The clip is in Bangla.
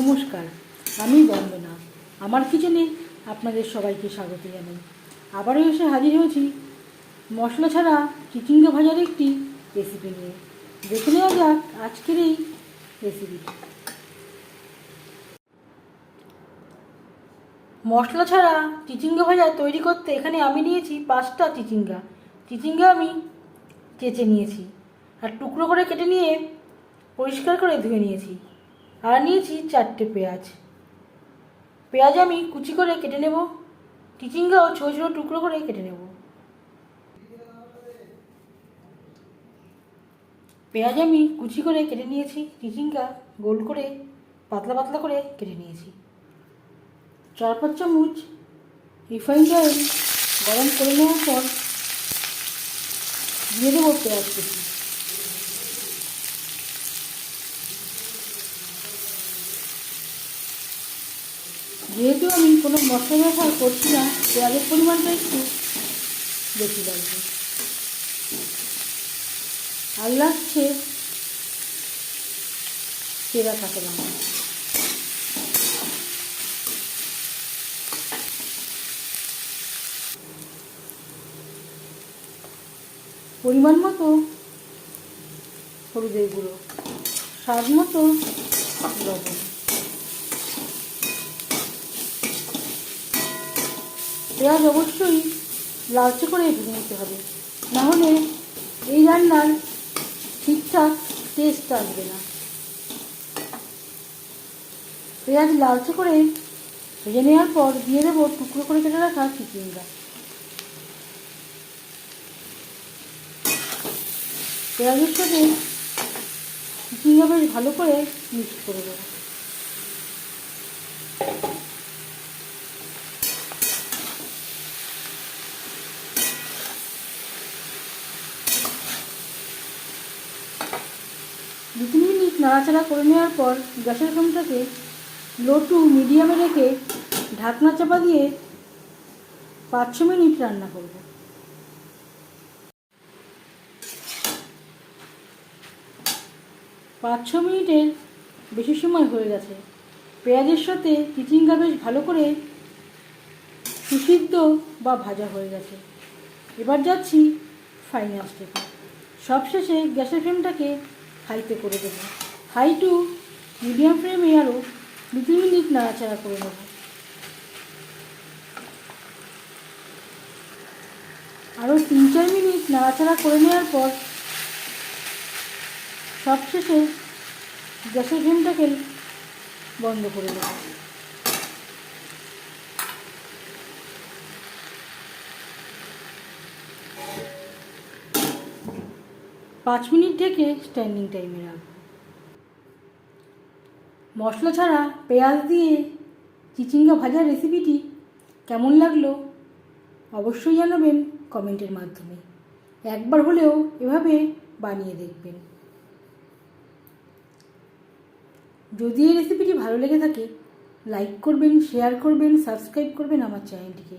নমস্কার, আমি বন্দনা। আমার কিচেনে আপনাদের সবাইকে স্বাগত জানাই। আবারও এসে হাজির হয়েছি মশলা ছাড়া চিচিঙ্গা ভাজার একটি রেসিপি নিয়ে। দেখে নেওয়া যাক আজকের এই রেসিপিটি মশলা ছাড়া চিচিঙ্গা ভাজা তৈরি করতে এখানে আমি নিয়েছি পাঁচটা চিচিঙ্গা। চিচিঙ্গা আমি চেঁচে নিয়েছি। আর টুকরো করে কেটে নিয়ে পরিষ্কার করে ধুয়ে নিয়েছি। আর নিয়েছি চারটে পেঁয়াজ। পেঁয়াজ আমি কুচি করে কেটে নেব চিচিঙ্গাও ছোটো ছোটো টুকরো করে কেটে নেব। পেঁয়াজ আমি কুচি করে কেটে নিয়েছি চিচিঙ্গা গোল করে, পাতলা পাতলা করে কেটে নিয়েছি। চার পাঁচ চামচ রিফাইন্ড অয়েল গরম করে নেওয়ার পর দিয়ে দেবো পেঁয়াজ কুচি। যেহেতু আমি কোনো মশলা ব্যবহার করছি না পেঁয়াজের পরিমাণটা একটু বেশি লাগবে। আর লাগছে চেরা কাঁচা লঙ্কা। পরিমাণ মতো হলুদের গুঁড়ো, স্বাদ মতো লবণ। পেঁয়াজ অবশ্যই লালচে করে ভেজে নিতে হবে। নাহলে এই রান্নার ঠিকঠাক টেস্ট আসবে না। পেঁয়াজ লালচে করে ভেজে নেওয়ার পর দিয়ে দেবো টুকরো করে কেটে রাখা চিচিঙ্গা। পেঁয়াজের সাথে চিচিঙ্গা বেশ ভালো করে মিক্স করে দেবো দু তিন মিনিট নাড়াচাড়া করে নেওয়ার পর গ্যাসের ফ্লেমটাকে লো টু মিডিয়ামে রেখে ঢাকনা চাপা দিয়ে পাঁচ ছ মিনিট রান্না করব। পাঁচ ছ মিনিটের বেশি সময় হয়ে গেছে। পেঁয়াজের সাথে চিচিঙ্গা বেশ ভালো করে সুসিদ্ধ বা ভাজা হয়ে গেছে। এবার যাচ্ছি ফাইনাল স্টেপে সবশেষে গ্যাসের ফ্লেমটাকে হাইতে করে দেবো। হাই টু মিডিয়াম ফ্লেমে আরও দু তিন মিনিট নাড়াচাড়া করে নেব। আরও তিন চার মিনিট নাড়াচাড়া করে নেওয়ার পর সবশেষে গ্যাসের ফ্লেমটাকে বন্ধ করে দেবো। পাঁচ মিনিট থেকে স্ট্যান্ডিং টাইমে রাখব। মশলা ছাড়া পেঁয়াজ দিয়ে চিচিঙ্গা ভাজার রেসিপিটি কেমন লাগল অবশ্যই জানাবেন কমেন্টের মাধ্যমে। একবার হলেও এভাবে বানিয়ে দেখবেন। যদি এই রেসিপিটি ভালো লেগে থাকে লাইক করবেন শেয়ার করবেন সাবস্ক্রাইব করবেন আমার চ্যানেলটিকে